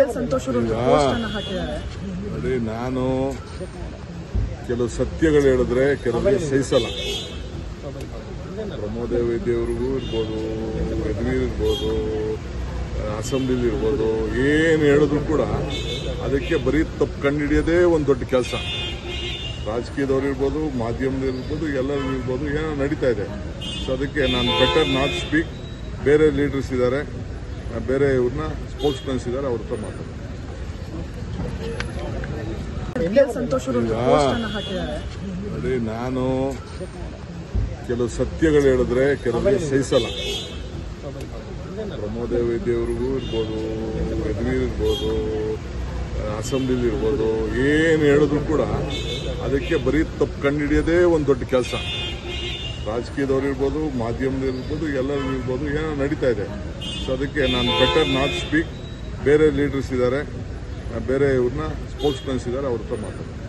L Santosh ಅವರು ಒಂದು post ಅನ್ನ ಹಾಕಿದ್ದಾರೆ. ನೋಡಿ ನಾನು ಕೆಲವು ಸತ್ಯಗಳು ಹೇಳಿದ್ರೆ ಕೆಲವರಿಗೆ ಸಹಿಸಲ್ಲ. ಪ್ರಮೋದ ವೈದ್ಯವ್ರಿಗೂ ಇರ್ಬೋದು ಯದುವೀರ್ ಇರ್ಬೋದು ಅಸೆಂಬ್ಲಿಲಿ ಇರ್ಬೋದು ಏನು ಹೇಳಿದ್ರು ಕೂಡ ಅದಕ್ಕೆ ಬರೀ ತಪ್ಪು ಕಂಡುಹಿಡಿಯೋದೇ ಒಂದು ದೊಡ್ಡ ಕೆಲಸ. ರಾಜಕೀಯದವ್ರು ಇರ್ಬೋದು ಮಾಧ್ಯಮದವ್ರು ಇರ್ಬೋದು ಎಲ್ಲರೂ ಇರ್ಬೋದು ಏನೋ ನಡೀತಾ ಇದೆ. ಸೊ ಅದಕ್ಕೆ ನಾನು ಬೆಟರ್ ನಾಟ್ ಸ್ಪೀಕ್ ಬೇರೆ ಲೀಡರ್ಸ್ ಇದ್ದಾರೆ. ಬೇರೆ ಇವ್ರನ್ನ ಸ್ಪೋರ್ಟ್ಸ್ ಸ್ಪೋಕ್ಸ್ ಇದ್ದಾರೆ ಅವ್ರ ಹತ್ರ ಮಾತಾಡಿ ನೋಡಿ ನಾನು ಕೆಲವು ಸತ್ಯಗಳು ಹೇಳಿದ್ರೆ ಕೆಲವರಿಗೆ ಸಹಿಸಲ್ಲ. ಪ್ರಮೋದ ವೈದ್ಯವ್ರಿಗೂ ಇರ್ಬೋದು ಯದುವೀರ್ ಇರ್ಬೋದು ಅಸೆಂಬ್ಲಿಲಿ ಇರ್ಬೋದು ಏನು ಹೇಳಿದ್ರು ಕೂಡ ಅದಕ್ಕೆ ಬರೀ ತಪ್ಪು ಕಂಡುಹಿಡಿಯೋದೇ ಒಂದು ದೊಡ್ಡ ಕೆಲಸ. ರಾಜಕೀಯದವ್ರು ಇರ್ಬೋದು ಮಾಧ್ಯಮದವ್ರು ಇರ್ಬೋದು ಎಲ್ಲರೂ ಇರ್ಬೋದು ಏನೋ ನಡೀತಾ ಇದೆ. ಸೊ ಅದಕ್ಕೆ ನಾನು ಬೆಟರ್ ನಾಟ್ ಸ್ಪೀಕ್ ಬೇರೆ ಲೀಡರ್ಸ್ ಇದ್ದಾರೆ. ಬೇರೆ ಇವ್ರನ್ನ ಸ್ಪೋಕ್ಸ್ ಇದ್ದಾರೆ, ಅವ್ರ ಹತ್ರ ಮಾತಾಡ್ತೀನಿ.